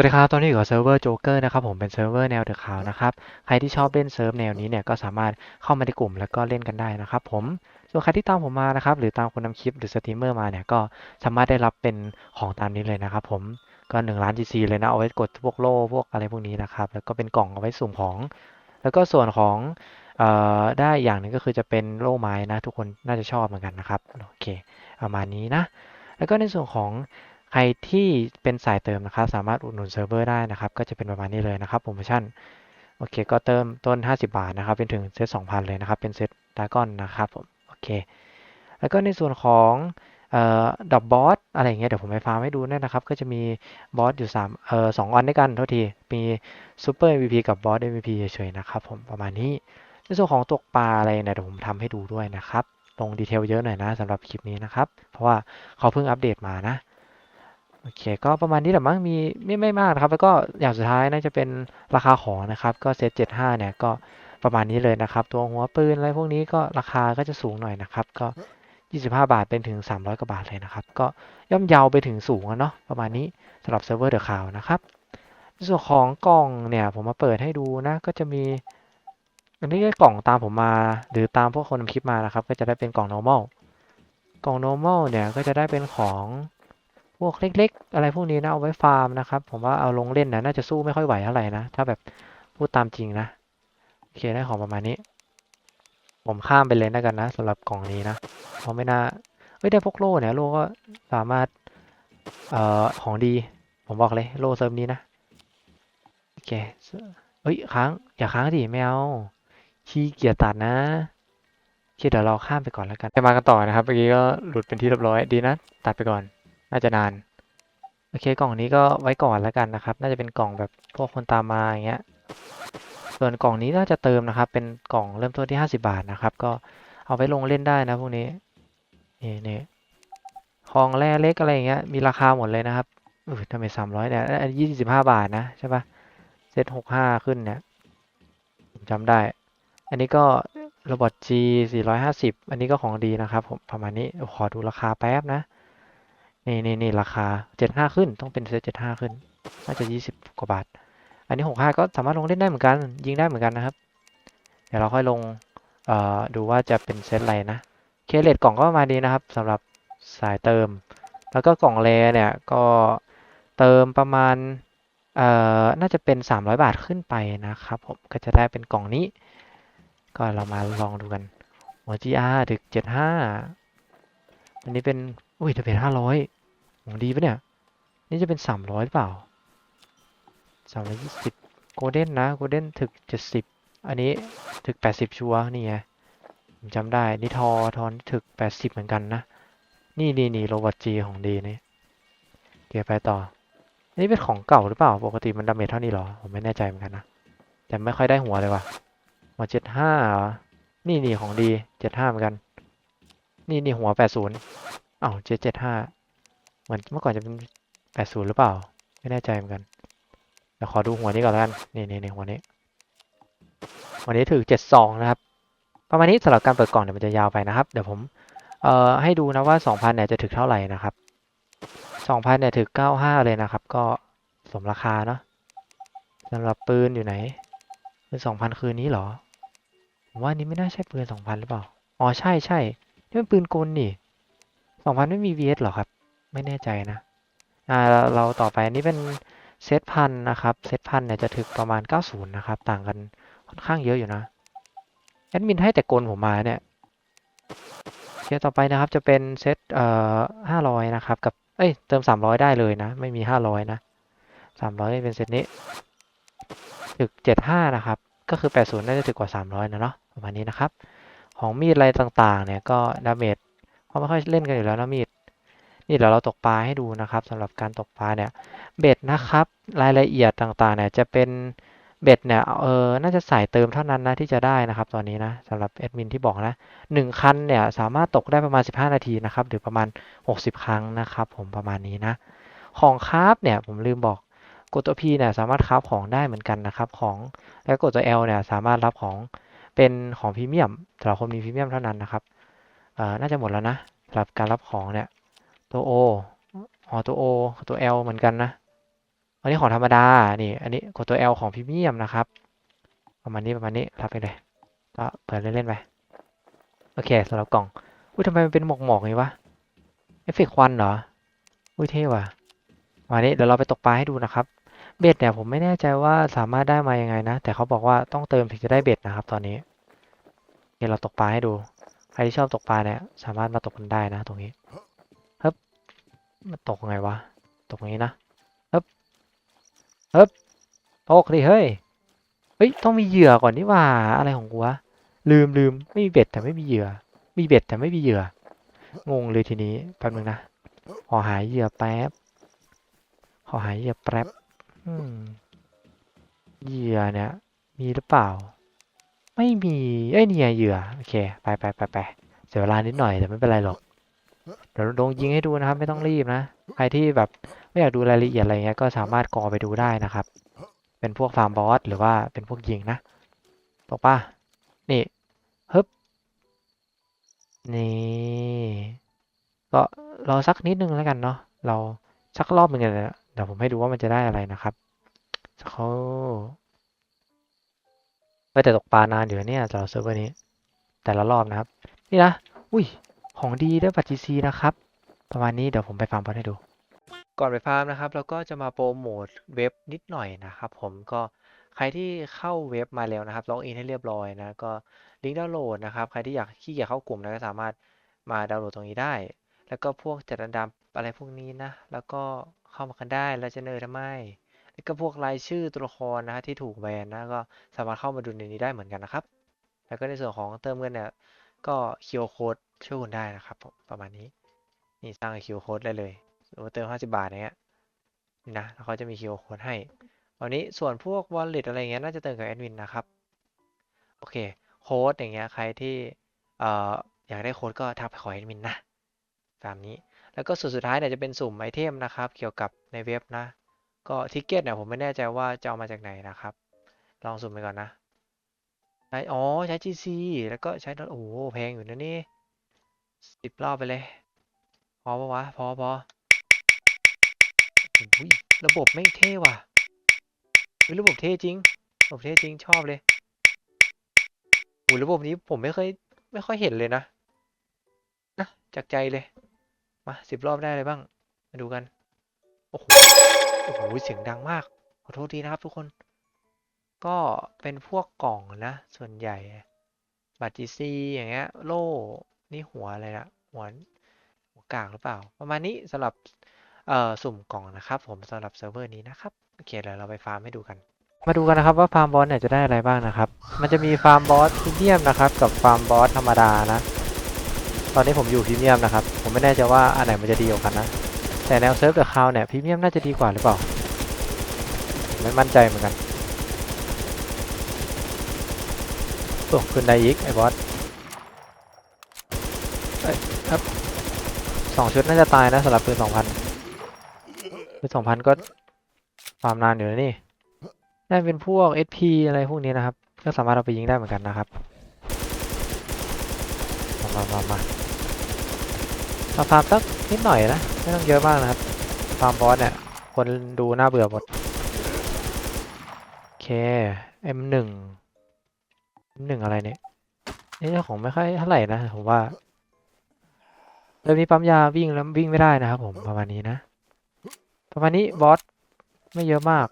วัสดีครับ ตอนนี้อยู่กับเซิร์ฟเวอร์โจ๊กเกอร์นะครับ ผมเป็นเซิร์ฟเวอร์แนวเดอะคาวนะครับ ใครที่ชอบเล่นเซิร์ฟแนวนี้เนี่ยก็สามารถเข้ามาในกลุ่มแล้วก็เล่นกันได้นะครับผม ส่วนใครที่ตามผมมานะครับ หรือตามคนนำคลิปหรือสตรีมเมอร์มาเนี่ย ก็สามารถได้รับเป็นของตามนี้เลยนะครับผม ก็1ล้าน GC เลยนะ เอาไว้กดพวกโล่ พวกอะไรพวกนี้นะครับ แล้วก็เป็นกล่องเอาไว้สุ่มของ แล้วก็ส่วนของออได้อย่างหนึ่งก็คือจะเป็นโล่ไม้นะ ทุกคนน่าจะชอบเหมือนกันนะครับ โอเค ประมาณนี้นะ แล้วก็ในส่วนของ ใครที่เป็นสายเติมนะครับ สามารถอุดหนุนเซิร์ฟเวอร์ได้นะครับ ก็จะเป็นประมาณนี้เลยนะครับโปรโมชั่นโอเค ก็เติมต้น 50 บาทนะครับเป็นถึงเซต2,000 เลยนะครับ เป็นเซตดากอนนะครับผมโอเค แล้วก็ในส่วนของเอ่อดับบอสอะไรเงี้ยเดี๋ยวผมไปฟาร์มให้ดูด้วยนะครับ ก็จะมีบอสอยู่3เอ่อสองอันด้วยกันโทษที มีซูเปอร์ MVP กับบอส MVP เฉยๆนะครับผมประมาณนี้ในส่วนของตกปลาอะไรเนี่ยเดี๋ยวผมทำให้ดูด้วยนะครับ ลงดีเทลเยอะหน่อยนะสำหรับคลิปนี้นะครับ เพราะว่าเขาเพิ่งอัปเดตมานะ โอเค ก็ประมาณนี้แหละมั้งมีไม่ไม่มากนะครับ แล้วก็อย่างสุดท้ายน่าจะเป็นราคาของนะครับ ก็เซต75เนี่ยก็ประมาณนี้เลยนะครับ ตัวหัวปืนอะไรพวกนี้ก็ราคาก็จะสูงหน่อยนะครับ ก็ 25 บาทเป็นถึง 300 กว่าบาทเลยนะครับ ก็ย่อมเยาวไปถึงสูงอะเนาะประมาณนี้สำหรับเซิร์ฟเวอร์เดอะคาวนะครับในส่วนของกล่องเนี่ยผมมาเปิดให้ดูนะ ก็จะมีอันนี้ก็กล่องตามผมมา หรือตามพวกคนทำคลิปมานะครับ ก็จะได้เป็นกล่อง normal กล่อง normal เนี่ยก็จะได้เป็นของ พวกเล็ก ๆ อะไรพวกนี้นะเอาไว้ฟาร์มนะครับ ผมว่าเอาลงเล่นนะน่าจะสู้ไม่ค่อยไหวเท่าไหร่นะถ้าแบบพูดตามจริงนะโอเคได้ของประมาณนี้ ผมข้ามไปเลยนะกันนะสำหรับกล่องนี้นะเพราะไม่น่าเอ้ยได้พวกโล่เนี่ยโล่ก็สามารถเอ่อของดี ผมบอกเลยโล่เซิร์ฟนี้นะโอเคเอ้ยค้างอย่าค้างดิไม่เอาขี้เกียจตัดนะโอเคเดี๋ยวเราข้ามไปก่อนแล้วกันจะมากันต่อนะครับเมื่อกี้ก็หลุดเป็นที่เรียบร้อยดีนะตัดไปก่อน น่าจะนาน โอเคกล่องนี้ก็ไว้ก่อนแล้วกันนะครับ น่าจะเป็นกล่องแบบพวกคนตามมาอย่างเงี้ย ส่วนกล่องนี้น่าจะเติมนะครับ เป็นกล่องเริ่มต้นที่ 50 บาทนะครับ ก็เอาไว้ลงเล่นได้นะพวกนี้ นี่นี่ของแร่เล็กอะไรอย่างเงี้ย มีราคาหมดเลยนะครับอือทำไมสามร้อยเนี่ยอันยี่สิบห้าบาทนะใช่ปะเซตหกห้าขึ้นเนี่ยผมจำได้ อันนี้ก็โรบอท G 450 อันนี้ก็ของดีนะครับผมประมาณนี้ขอดูราคาแป๊บนะ นี่นี่นี่ราคาเจ็ดห้าขึ้นต้องเป็นเซตเจ็ดห้าขึ้น น่าจะยี่สิบกว่าบาท อันนี้หกห้าก็สามารถลงเล่นได้เหมือนกัน ยิงได้เหมือนกันนะครับ เดี๋ยวเราค่อยลงเอ่อดูว่าจะเป็นเซตอะไรนะ เคเลตกล่องก็ประมาณนี้นะครับสำหรับสายเติม แล้วก็กล่องแรเนี่ยก็เติมประมาณเอ่อน่าจะเป็น 300 บาทขึ้นไปนะครับผมก็จะได้เป็นกล่องนี้ ก็เรามาลองดูกันหัว GR ถึก 75 อันนี้เป็น อุ้ยทะเบียน500 ของดีปะเนี่ย นี่จะเป็น300หรือเปล่า320โกลเด้นนะ โกลเด้นถึก70อันนี้ถึก80ชัวนี่ไงผมจำได้ นี่ทอทอนถึก80เหมือนกันนะ นี่นี่นี่โรบอทจีของดีนี่เก็บไปต่อ อันนี้เป็นของเก่าหรือเปล่า ปกติมันดาเมจเท่านี้หรอ ผมไม่แน่ใจเหมือนกันนะ แต่ไม่ค่อยได้หัวเลยว่ะหัว75เหรอนี่นี่ของดี75เหมือนกัน นี่นี่หัว80อ้าวเจ็ดเจ็ดห้า เหมือนเมื่อก่อนจะเป็น80หรือเปล่า ไม่แน่ใจเหมือนกันเดี๋ยวขอดูหัวนี้ก่อนแล้วกัน นี่นี่นี่หัวนี้ วันนี้ถือ72นะครับ ประมาณนี้สำหรับการเปิดกล่องเดี๋ยวมันจะยาวไปนะครับ เดี๋ยวผม เอ่อ ให้ดูนะว่า2,000เนี่ยจะถึงเท่าไหร่นะครับ2,000เนี่ยถึง95เลยนะครับ ก็สมราคาเนาะสำหรับปืนอยู่ไหนปืน2,000คืนนี้เหรอ ผมว่านี้ไม่น่าใช่ปืน2,000หรือเปล่า อ๋อใช่ใช่นี่เป็นปืนกลนี่2,000ไม่มี VS เหรอครับ ไม่แน่ใจนะอ่าเราต่อไปอันนี้เป็นเซตพันนะครับ เซตพันเนี่ยจะถึงประมาณ 90 นะครับ ต่างกันค่อนข้างเยอะอยู่นะแอดมินให้แต่กลผมมาเนี่ยเคสต่อไปนะครับจะเป็นเซตเอ่อห้าร้อยนะครับ กับ เอ้ย เติมสามร้อยได้เลยนะ ไม่มีห้าร้อยนะสามร้อยเป็นเซตนี้ ถึกเจ็ดห้านะครับ ก็คือแปดศูนย์น่าจะถึกกว่าสามร้อยนะเนาะ ประมาณนี้นะครับ ของมีดอะไรต่างๆ เนี่ย ก็ดาเมจเขาไม่ค่อยเล่นกันอยู่แล้วนะมีด นี่เดี๋ยวเราตกปลาให้ดูนะครับสำหรับการตกปลาเนี่ยเบ็ดนะครับ รายละเอียดต่างๆเนี่ยจะเป็นเบ็ดเนี่ยเออน่าจะใส่เติมเท่านั้นนะที่จะได้นะครับ ตอนนี้นะสำหรับแอดมินที่บอกนะหนึ่งคันเนี่ยสามารถตกได้ประมาณ 15 นาทีนะครับหรือประมาณ 60 ครั้งนะครับ ผมประมาณนี้นะของคราฟเนี่ยผมลืมบอกกดตัว P เนี่ยสามารถคราฟของได้เหมือนกันนะครับของแล้วกดตัว L เนี่ยสามารถรับของเป็นของพรีเมียมสำหรับคนมีพรีเมียมเท่านั้นนะครับเออน่าจะหมดแล้วนะสำหรับการรับของเนี่ย ตัว O อ๋อตัว O ตัว L เหมือนกันนะ อันนี้ของธรรมดา นี่ อันนี้กดตัว L ของพรีเมียมนะครับ ประมาณนี้ประมาณนี้รับไปเลย ก็เปิดเล่นๆไป โอเคสำหรับกล่อง อุ้ยทำไมมันเป็นหมอกหมอกอย่างนี้วะ เอฟเฟกควันเหรอ อุ้ยเท่ว่ะวันนี้เดี๋ยวเราไปตกปลาให้ดูนะครับ เบ็ดเนี่ยผมไม่แน่ใจว่าสามารถได้มายังไงนะ แต่เขาบอกว่าต้องเติมถึงจะได้เบ็ดนะครับ ตอนนี้เดี๋ยวเราตกปลาให้ดู ใครที่ชอบตกปลาเนี่ยสามารถมาตกกันได้นะ ตรงนี้ มันตกไงวะ ตกอย่างนี้นะเฮ้ยเฮ้ยตกดิเฮ้ย เฮ้ย ต้องมีเหยื่อก่อนนี่ว่า อะไรของกูวะ ลืมลืมไม่มีเบ็ดแต่ไม่มีเหยื่อ มีเบ็ดแต่ไม่มีเหยื่อ งงเลยทีนี้ แป๊บนึงนะ ขอหายเหยื่อแป๊บ ขอหายเหยื่อแป๊บอืมเหยื่อเนี่ย มีหรือเปล่า ไม่มี เอ้ยนี่ไงเหยื่อ โอเค ไปไปไปไปเสียเวลานิดหน่อยแต่ไม่เป็นไรหรอก เดี๋ยวลงยิงให้ดูนะครับ ไม่ต้องรีบนะ ใครที่แบบไม่อยากดูรายละเอียดอะไรเงี้ยก็สามารถกอไปดูได้นะครับ เป็นพวกฟาร์มบอสหรือว่าเป็นพวกยิงนะตกป่ะนี่ฮึบนี่ก็รอสักนิดนึงแล้วกันเนาะเราสักรอบหนึ่งเลยเดี๋ยวผมให้ดูว่ามันจะได้อะไรนะครับสักครู่ไปแต่ตกปลานานอยู่เนี่ยสำหรับเซิร์ฟเวอร์นี้ แต่ละรอบนะครับ นี่นะ อุ้ย ของดีด้บัตร GC นะครับ ประมาณนี้เดี๋ยวผมไปฟาร์มบอลให้ดู ก่อนไปฟาร์มนะครับเราก็จะมาโปรโมทเว็บนิดหน่อยนะครับผมก็ใครที่เข้าเว็บมาแล้วนะครับล็อกอินให้เรียบร้อยนะก็ลิงก์ดาวน์โหลดนะครับใครที่อยากขี้เกียจเข้ากลุ่มนะก็สามารถมาดาวน์โหลดตรงนี้ได้ แล้วก็พวกจัดอันดับอะไรพวกนี้นะแล้วก็เข้ามากันได้แล้วจะเนอทำไมแล้วก็พวกรายชื่อตัวละครนะฮะที่ถูกแบนนะก็สามารถเข้ามาดูในนี้ได้เหมือนกันนะครับ แล้วก็ในส่วนของเติมเงินเนี่ยก็เคิวโค้ด ช่วยคุณได้นะครับผมประมาณนี้ นี่สร้างคิวโค้ดได้เลยสมมติว่าเติม 50 บาทเนี้ยนี่นะแล้วเขาจะมีคิวโค้ดให้วันนี้ส่วนพวก wallet อะไรเงี้ยน่าจะเติมกับแอดมินนะครับ โอเคโค้ดอย่างเงี้ยใครที่เอ่ออยากได้โค้ดก็ทักไปขอแอดมินนะตามนี้แล้วก็ส่วนสุดท้ายเนี่ยจะเป็นสุ่มไอเทมนะครับ เกี่ยวกับในเว็บนะ ก็ทิกเก็ตเนี่ยผมไม่แน่ใจว่าจะเอามาจากไหนนะครับ ลองสุ่มไปก่อนนะใช้อ๋อใช้ GC แล้วก็ใช้โอ้โหแพงอยู่นะนี่ สิบรอบไปเลย พอปะวะ พอพออุ้ยระบบไม่งเท่ว่ะเฮ้ยระบบเท่จริง ระบบเท่จริงชอบเลยโอ้ยระบบนี้ผมไม่เคยไม่ค่อยเห็นเลยนะนะจากใจเลย มาสิบรอบได้อะไรบ้าง มาดูกัน โอ้โห โอ้โห เสียงดังมาก ขอโทษทีนะครับทุกคน ก็เป็นพวกกล่องนะ ส่วนใหญ่ บัตร GC อย่างเงี้ย โล่ นี่หัวอะไรนะหัวหัวกากหรือเปล่า ประมาณนี้สำหรับเอ่อสุ่มกล่องนะครับ ผมสำหรับเซิร์ฟเวอร์นี้นะครับโอเคเดี๋ยวเราไปฟาร์มให้ดูกัน มาดูกันนะครับว่าฟาร์มบอสเนี่ยจะได้อะไรบ้างนะครับ มันจะมีฟาร์มบอสพรีเมียมนะครับกับฟาร์มบอสธรรมดานะ ตอนนี้ผมอยู่พรีเมียมนะครับ ผมไม่แน่ใจว่าอันไหนมันจะดีกว่ากันนะ แต่แนวเซิร์ฟเดอะคาวเนี่ยพรีเมียมน่าจะดีกว่าหรือเปล่า ไม่มั่นใจเหมือนกันโอ้ขึ้นได้อีกไอ้บอส ครับสองชุดน่าจะตายนะสำหรับปืนสองพันปืนสองพันก็ฟาร์มนานอยู่นะนี่ได้เป็นพวก SP อะไรพวกนี้นะครับ ก็สามารถเอาไปยิงได้เหมือนกันนะครับมามามามามาฟาร์มสักนิดหน่อยนะ ไม่ต้องเยอะมากนะครับ ฟาร์มบอสเนี่ย คนดูน่าเบื่อหมด โอเค M1 หนึ่งอะไรเนี่ยนี่เจ้าของไม่ค่อยเท่าไหร่นะ ผมว่า เริ่มนี้ปั๊มยาวิ่งแล้ววิ่งไม่ได้นะครับผมประมาณนี้นะ ประมาณนี้บอสไม่เยอะมาก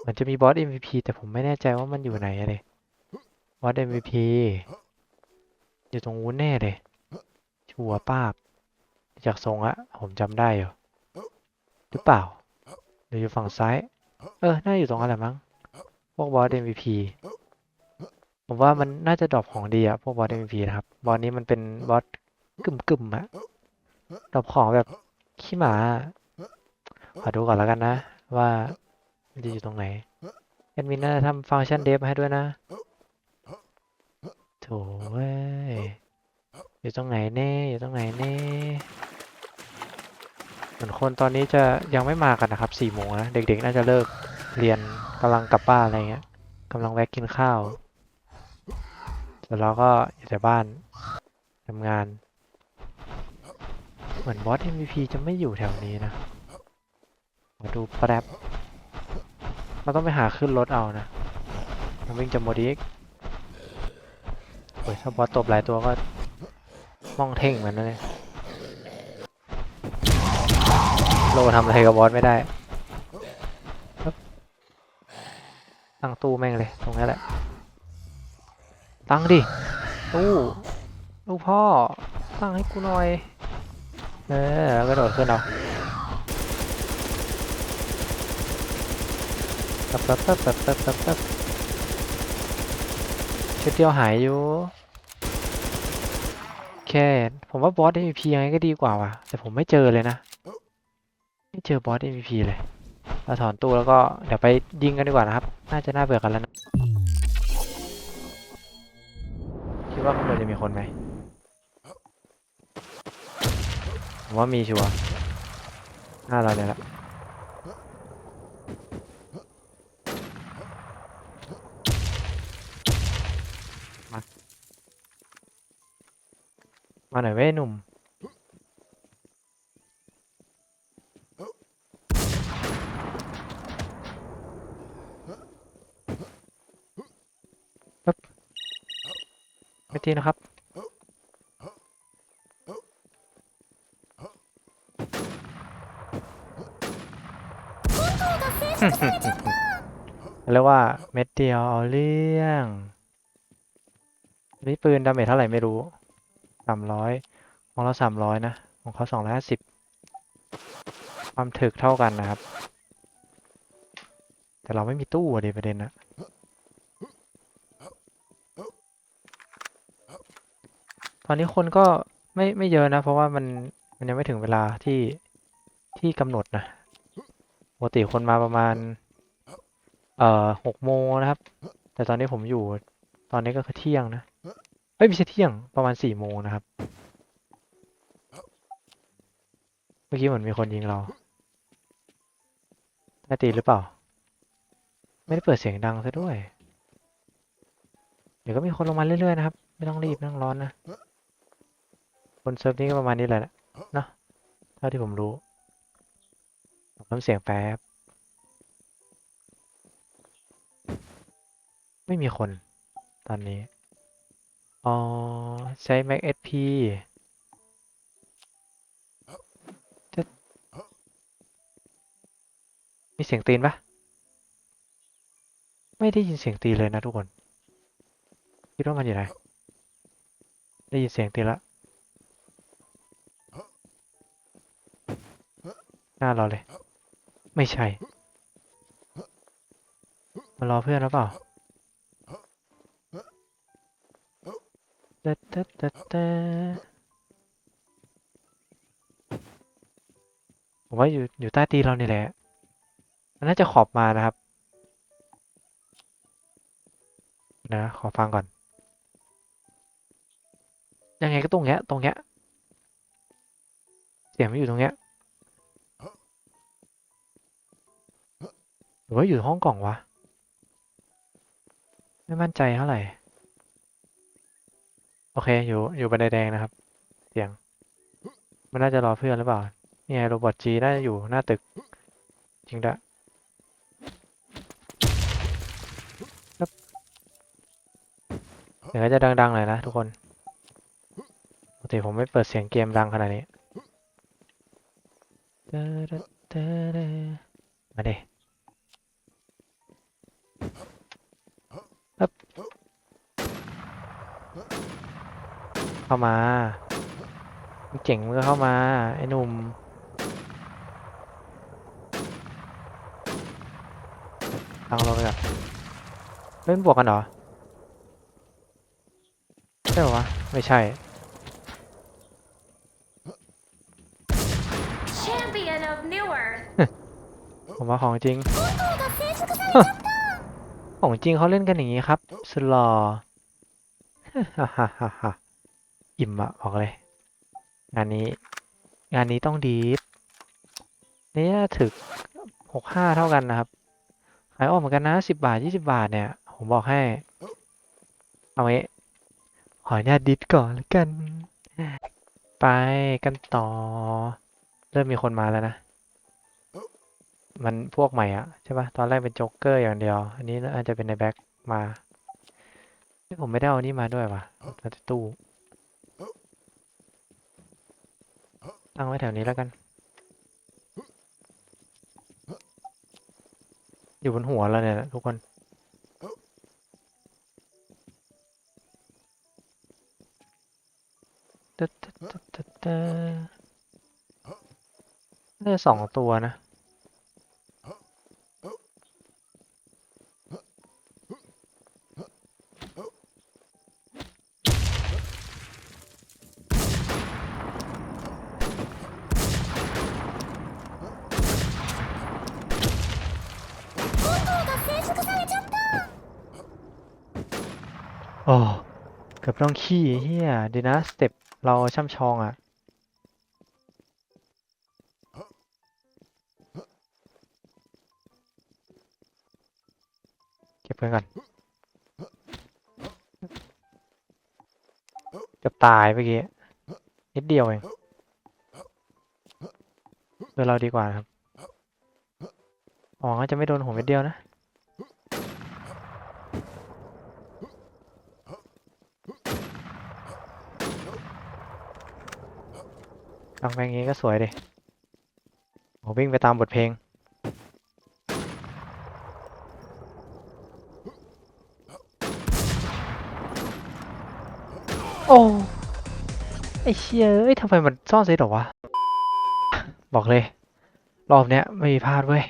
เหมือนจะมีบอส MVP แต่ผมไม่แน่ใจว่ามันอยู่ไหนเลยบอส MVP อยู่ตรงวุ้นแน่เลยชัวป้าบ จากทรงอะผมจำได้อยู่หรือเปล่าหรืออยู่ฝั่งซ้าย เออ น่าอยู่ตรงอะไรมั้ง พวกบอส MVP ผมว่ามันน่าจะดรอปของดีอะพวกบอส MVP นะครับ บอสนี้มันเป็นบอส กึ่มกึ่มๆอะดรอปของแบบขี้หมา ขอดูก่อนแล้วกันนะ ว่ามันจะอยู่ตรงไหนแอดมินน่าจะทำฟังก์ชันเดฟให้ด้วยนะโถเว้ยอยู่ตรงไหนแน่อยู่ตรงไหนแน่เหมือนคนตอนนี้จะยังไม่มากันนะครับสี่โมงนะเด็กๆน่าจะเลิกเรียนกำลังกลับบ้านอะไรเงี้ยกำลังแวะกินข้าวแต่เราก็อยู่แต่บ้านทำงาน เหมือนบอส MVP จะไม่อยู่แถวนี้นะ มาดูแป๊บเราต้องไปหาขึ้นรถเอานะผมวิ่งจะหมดอีกโอ้ยถ้าบอสตบหลายตัวก็มองเท่งเหมือนนั่นเลยโลทำอะไรกับบอสไม่ได้ตั้งตู้แม่งเลย ตรงนี้แหละ ตั้งดิ ตู้ ลูกพ่อ ตั้งให้กูหน่อย เออแล้วก็โดดขึ้นเอาปั๊บปั๊บปั๊บปั๊บปั๊บปั๊บปั๊บชุดเดียวหายอยู่แค่ผมว่าบอส MVP ยังไงก็ดีกว่าว่ะ แต่ผมไม่เจอเลยนะ ไม่เจอบอส MVP เลยเราถอนตู้แล้วก็เดี๋ยวไปยิงกันดีกว่านะครับ น่าจะน่าเบื่อกันแล้วนะ คิดว่าข้างบนจะมีคนไหม ผมว่ามีชัวร์หน้าเราเนี่ยละมา มาหน่อยเว้ยหนุ่มปึ๊บไม่ทีนะครับ เรียกว่าเม็ดเดียวเอาเรื่อง นี่ปืนดาเมจเท่าไหร่ไม่รู้สามร้อยของเราสามร้อยนะ ของเขาสองร้อยห้าสิบความถึกเท่ากันนะครับ แต่เราไม่มีตู้อะดิประเด็นนะตอนนี้คนก็ไม่ไม่เยอะนะ เพราะว่ามันมันยังไม่ถึงเวลาที่ที่กำหนดนะปกติคนมาประมาณ เอ่อหกโมงนะครับ แต่ตอนนี้ผมอยู่ ตอนนี้ก็คือเที่ยงนะเอ้ยไม่ใช่เที่ยงประมาณสี่โมงนะครับ เมื่อกี้เหมือนมีคนยิงเราน่าตีหรือเปล่า ไม่ได้เปิดเสียงดังซะด้วย เดี๋ยวก็มีคนลงมาเรื่อยๆนะครับ ไม่ต้องรีบไม่ต้องร้อนนะ คนเซิร์ฟนี้ก็ประมาณนี้แหละนะเท่าที่ผมรู้ผมทำเสียงแป๊บ ไม่มีคน ตอนนี้ อ๋อ ใช้ Mac SP จะมีเสียงตีนปะไม่ได้ยินเสียงตีนเลยนะทุกคน คิดว่ามันอยู่ไหน ได้ยินเสียงตีนละหน้าเราเลย ไม่ใช่ มารอเพื่อนหรือเปล่า ตะตะตะตะผมว่าอยู่อยู่ใต้ตีนเรานี่แหละมันน่าจะขอบมานะครับ นะ ขอฟังก่อน ยังไงก็ตรงเนี้ย ตรงเนี้ย เสียงไมันอยู่ตรงเนี้ยหรือว่าอยู่ห้องกล่องวะ ไม่มั่นใจเท่าไหร่ โอเค อยู่ อยู่บันไดแดงนะครับ เสียง มันน่าจะรอเพื่อนหรือเปล่า นี่ไงโรบอทจีน่าจะอยู่หน้าตึก จริงด้วยเดี๋ยวก็จะดังๆหน่อยนะทุกคน ปกติผมไม่เปิดเสียงเกมดังขนาดนี้เดอเดอเดอเดอมาเด้ครับ เข้ามามึงเจ๋งมึงก็เข้ามาไอ้หนุ่มฟังเราไปก่อนเล่นบวกกันเหรอใช่เหรอวะไม่ใช่ Champion of Newer. ผมว่าของจริง ของจริงเขาเล่นกันอย่างนี้ครับ สลอฮ่าฮ่าฮ่าฮ่า อิ่มอะบอกเลย งานนี้ งานนี้ต้องดีฟเนี่ยถึกหกห้าเท่ากันนะครับ ขายออกเหมือนกันนะสิบบาทยี่สิบาทเนี่ย ผมบอกให้ เอาไว้ขออนุญาตดิสก่อนแล้วกัน ไปกันต่อ เริ่มมีคนมาแล้วนะ มันพวกใหม่อะใช่ปะตอนแรกเป็นโจ๊กเกอร์อย่างเดียว อันนี้น่าจจะเป็นในแบ็คมาเฮ้ยผมไม่ได้เอานี่มาด้วยว่ะมาที่ตู้ ตั้งไว้แถวนี้แล้วกัน อยู่บนหัวเราเนี่ยทุกคน ได้สองตัวนะ น้องขี้เฮียเดียวนะสเต็ปเราช่ำชองอะเก็บเพื่อนก่อนเกือบตายเมื่อกี้นิดเดียวเองเพื่อเราดีกว่าครับอ๋อจะไม่โดนหัวเม็ดเดียวนะ ฟังเพลงนี้ก็สวยดิโหวิ่งไปตามบทเพลง โอ้ ไอเชี่ยเอ้ยทำไมมันซ่อนเซตหรอวะ บอกเลย รอบเนี้ยไม่มีพลาดเว้ย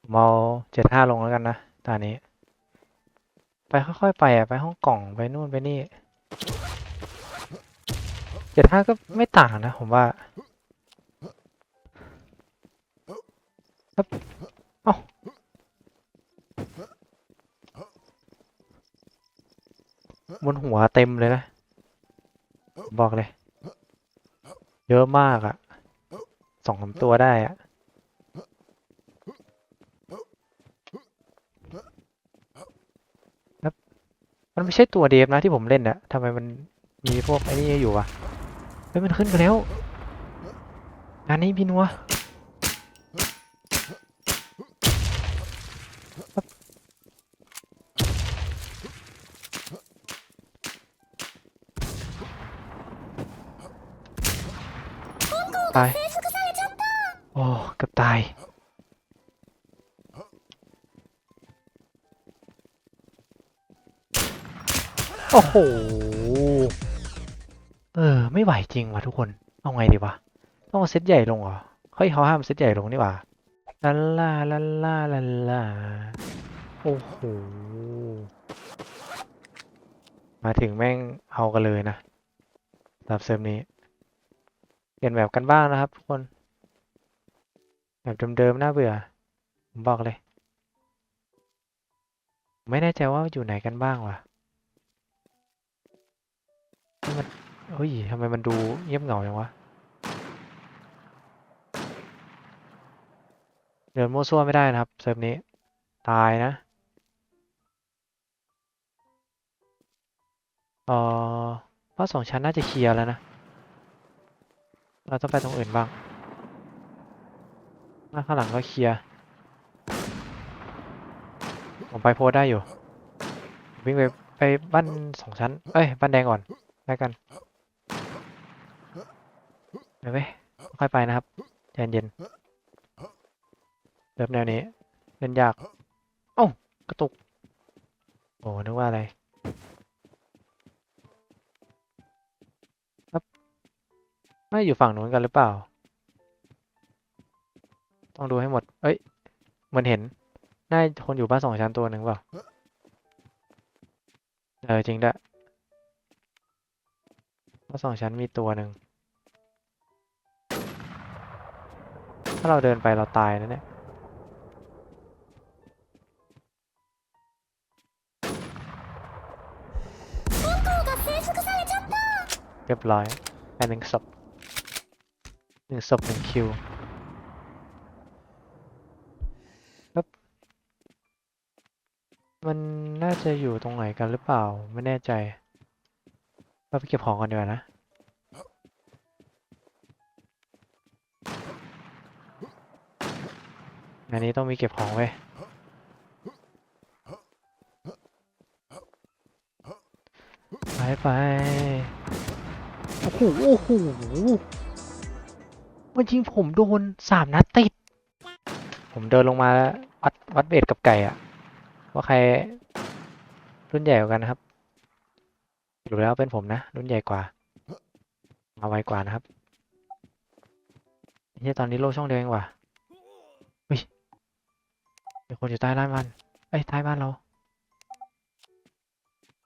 ผมเอาเจ็ดห้าลงแล้วกันนะตอนนี้ ไปค่อยๆไปอะ ไปห้องกล่องไปนู่นไปนี่ เจ็ดห้าก็ไม่ต่างนะ ผมว่าครับเอ้าบนหัวเต็มเลยนะ บอกเลย เยอะมากอะสองสาตัวได้อะแล้วมันไม่ใช่ตัวเดฟนะที่ผมเล่นอะทำไมมันมีพวกไอ้นี่อยู่วะ ฮ้ยมันขึ้นกันแล้วงานนี้พี่นัวปั๊บตายโอ้กือบตายโอ้โห เออ ไม่ไหวจริงว่ะทุกคน เอาไงดีวะ ต้องเซตใหญ่ลงเหรอเฮ้ยเขาห้ามเซตใหญ่ลงนี่ว่าลาลาลาลาลาลาโอ้โห มาถึงแม่งเอากันเลยนะสำหรับเซิร์ฟนี้ เปลี่ยนแบบกันบ้างนะครับทุกคน แบบเดิมๆน่าเบื่อ ผมบอกเลย ไม่แน่ใจว่าอยู่ไหนกันบ้างวะนี่มัน เฮ้ยทำไมมันดูเงียบเหงาอย่างวะ เดินมั่วซั่วไม่ได้นะครับเซิร์ฟนี้ ตายนะเออบ้านสองชั้นน่าจะเคลียร์แล้วนะ เราต้องไปตรงอื่นบ้างหน้าข้างหลังก็เคลียร์ ผมไปโพสได้อยู่ วิ่งไปไปบ้านสองชั้น เอ้ย บ้านแดงก่อนไปกัน ไปเว้ยค่อยไปนะครับใจเย็นๆเริ่มแนวนี้เล่นยากเอ้ากระตุก โอ้นึกว่าอะไรครับไม่อยู่ฝั่งนู้นกันหรือเปล่า ต้องดูให้หมด เอ้ยเหมือนเห็นน่าคนอยู่บ้านสองชั้นตัวหนึ่งเปล่าเออจริงด้วยบ้านสองชั้นมีตัวหนึ่งาเราเดินไปเราตายนะเนี่ยเรียบร้อยแค่หนึ่งศพหนึ่งศพหนึ่งคิวครับมันน่าจะอยู่ตรงไหนกันหรือเปล่า ไม่แน่ใจเราไปเก็บของกันดีกว่านะ อันนี้ต้องมีเก็บของไว้ยไปไปโอ้โหโอ้โหมันยิงผมโดนสามนัดติด ผมเดินลงมาวัดวัดเวทกับไก่อะว่าใครรุ่นใหญ่กว่ากันนะครับดูแล้วเป็นผมนะ รุ่นใหญ่กว่า มาไวกว่านะครับที่ตอนนี้โลกช่องเดียวเองว่ะ คนอยู่ใต้ร้านมันไอ้ยใต้บ้านเรา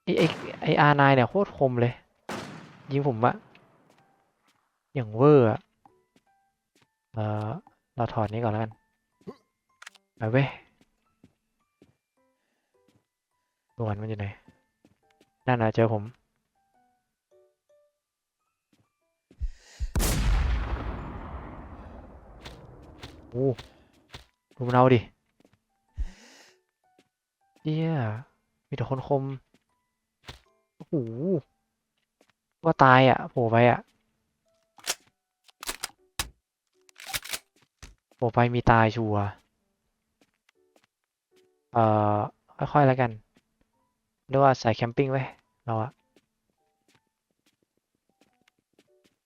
ไอ้ไอ้ไอ้อาร์นายเนี่ยโคตรคมเลย ยิงผมอะอย่างเวอร์อะเออเราถอดนี้ก่อนแล้วกันไปเว้ยด่วนมันอยู่ไหนนั่นนะเจอผมโอ้ดูมันเอาดิ เยี่ยมีแต่คนคม โอ้โหว่าตายอะโผล่ไปอะโผล่ไปมีตายชัวเอ่อ ค่อยๆแล้วกันเรียกว่าใส่แคมปิ้งไว้เราอะ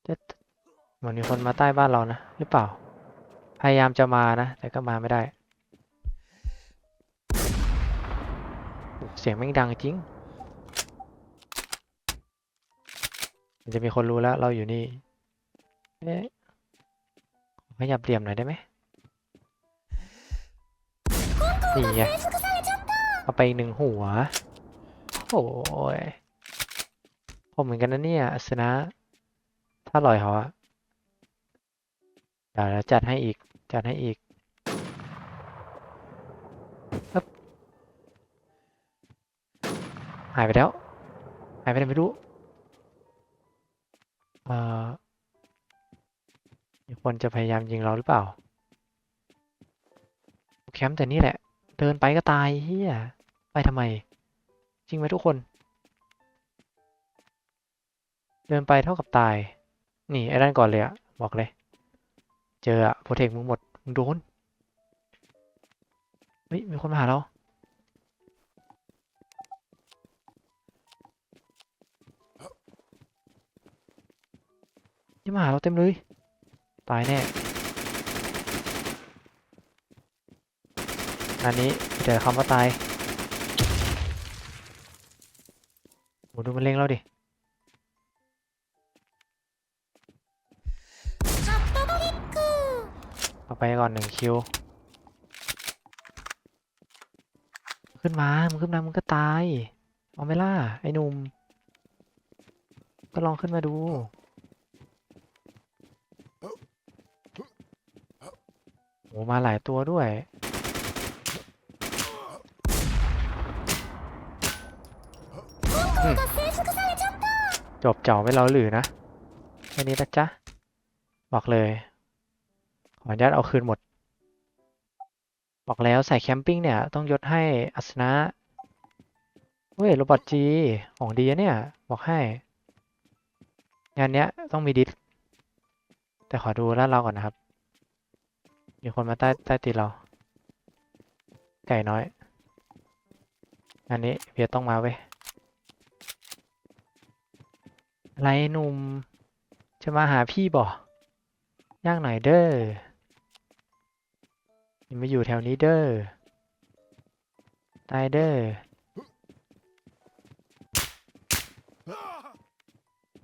เจ๊ะเหมือนมีคนมาใต้บ้านเรานะ หรือเปล่า พยายามจะมานะ แต่ก็มาไม่ได้ เสียงแม่งดังจริง มันจะมีคนรู้แล้ว เราอยู่นี่เอ๊ะขยับเหลี่ยมหน่อยได้ไหมนี่ไงเอาไปอีกหนึ่งหัว โอ้ยผมเหมือนกันนะเนี่ยอัศนะ ถ้าลอยเขาอะเดี๋ยวจัดให้อีก จัดให้อีกปึ๊บ หายไปแล้ว หายไปไหนไม่รู้ เอ่อมีคนจะพยายามยิงเราหรือเปล่า แคมป์แต่นี่แหละ เดินไปก็ตายเฮียไปทำไม จริงไหมทุกคน เดินไปเท่ากับตาย นี่ไอ้ด้านก่อนเลยอะบอกเลย เจออะโปรเทคมึงหมด มึงโดน เฮ้ย มีคนมาหาเรา นี่มาหาเราเต็มเลย ตายแน่อันนี้เจอคำว่าตายโหดูมันเล็งเราดิเอาไปก่อนหนึ่งคิว ขึ้นมา มึงขึ้นมา มึงก็ตาย เอาไม่ล่ะไอ้หนุ่ม ก็ลองขึ้นมาดู อ้มาหลายตัวด้วยอืมจบเจ่อไม่เราหรือนะแค่นี้นะจ๊ะ บอกเลย ขออนุญาตเอาคืนหมด บอกแล้วใส่แคมปิ้งเนี่ย ต้องยศให้อัศนะเว้ยโรบอทจีของดีอะเนี่ย บอกให้ งานเนี้ยต้องมีดิสแต่ขอดูลาดเราก่อนนะครับ มีคนมาใต้ใต้ตีเรา ไก่น้อย อันนี้เพียรต้องมาเว้ยไรหนุ่ม จะมาหาพี่บ่ย่างหน่อยเด้ออย่ามาอยู่แถวนี้เด้อ ตายเด้อ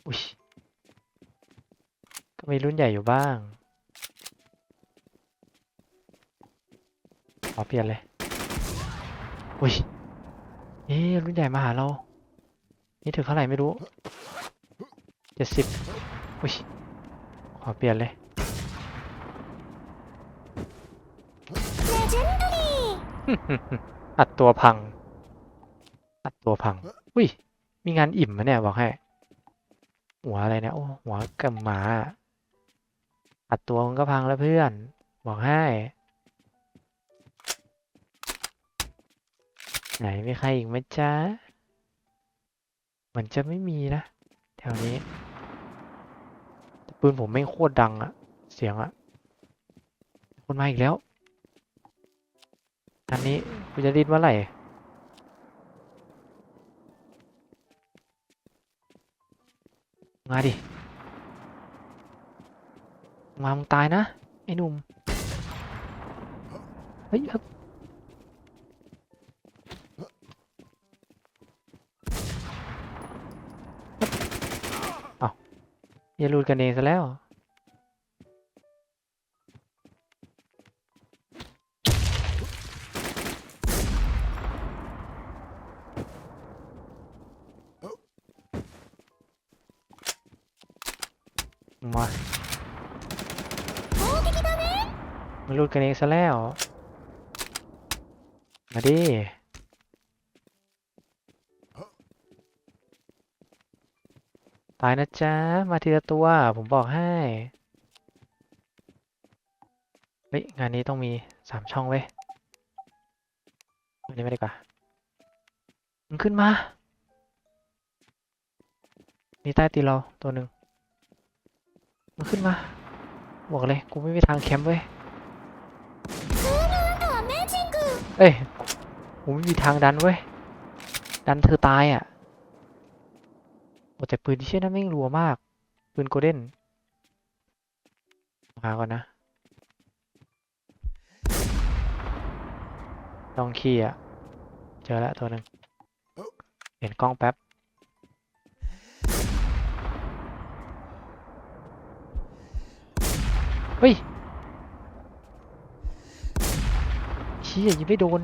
อุ้ยก็มีรุ่นใหญ่อยู่บ้าง อเปลี่ยนเลย อุ้ย เอ๊ะรุ่นใหญ่มาหาเรา นี่ถึงเท่าไหร่ไม่รู้เจ็ดสิบอุ้ย ขอเปลี่ยนเลยอัดตัวพัง อัดตัวพัง อุ้ย มีงานอิ่มมะเนี่ยบอกให้ หัวอะไรเนี่ย โอ้หัวกับหมาอะอัดตัวมันก็พังแล้วเพื่อน บอกให้ ไหนมีใครอีกไหมจ๊ะเหมือนจะไม่มีนะแถวนี้ปืนผมไม่โคตรดังอะเสียงอะคนมาอีกแล้วอันนี้กูจะดิ้นเมื่อไหร่มาดิ มามึงตายนะ ไอ้หนุ่ม เฮ้ยฮึบเอา อย่าหลุดกันเองซะแล้ว มามันหลุดกันเองซะแล้ว มาดิ ตายนะจ๊ะ มาทีละตัว ผมบอกให้ เฮ้ย งานนี้ต้องมีสามช่องเว้ยอันนี้ไม่ได้กว่ามึงขึ้นมา มีใต้ตีเราตัวหนึ่งมึงขึ้นมา บอกเลย กูไม่มีทางแคมป์เว้ย เอ้ย กูไม่มีทางดันเว้ย ดันเธอตายอะ อ้แต่ปืนที่เช่นนั้นแม่งรัวมาก ปืนโกลเด้นมาก่อนนะ ลองขี่อะ เจอแล้วตัวหนึ่งเห็นกล้องแป๊บ เฮ้ยชี้ยิงไม่โดน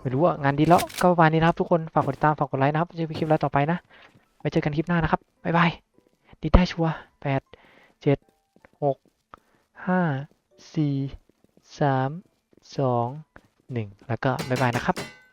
ไม่รู้อะงานดีแล้ว ก็ประมาณนี้นะครับทุกคน ฝากกดติดตาม ฝากกดไลค์นะครับเจอกันคลิปแล้วต่อไปนะ ไว้เจอกันคลิปหน้านะครับ บ๊ายบาย ดีได้ชัวแปดเจ็ดหกห้าสี่สามสองหนึ่งแล้วก็บ๊ายบายนะครับ